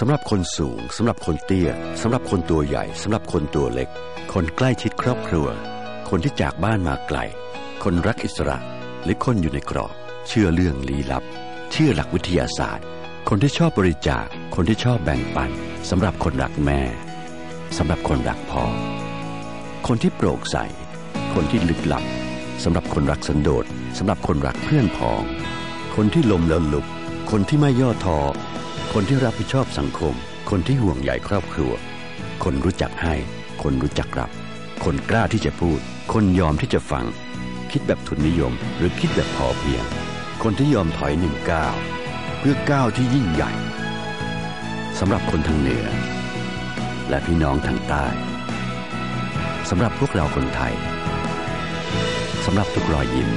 สำหรับคนสูงสำหรับคนเตี้ยสำหรับคนตัวใหญ่สำหรับคนตัวเล็ก คนใกล้ชิดครอบครัว คนที่จากบ้านมาไกล คนรักอิสระ หรือคนอยู่ในกรอบ เชื่อเรื่องลี้ลับ เชื่อหลักวิทยาศาสตร์ คนที่ชอบบริจาค คนที่ชอบแบ่งปันสำหรับคนรักแม่สำหรับคนรักพ่อ คนที่โปร่งใส คนที่ลึกลับสำหรับคนรักสันโดษสำหรับคนรักเพื่อนพ้อง คนที่ลมแล้วลุก คนที่ไม่ย่อท้อ คนที่รับผิดชอบสังคม คนที่ห่วงใยครอบครัว คนรู้จักให้ คนรู้จักรับ คนกล้าที่จะพูด คนยอมที่จะฟัง คิดแบบทุนนิยม หรือคิดแบบพอเพียง คนที่ยอมถอยหนึ่งก้าวเพื่อก้าวที่ยิ่งใหญ่สำหรับคนทางเหนือ และพี่น้องทางใต้สำหรับพวกเราคนไทยสำหรับทุกรอยยิ้ม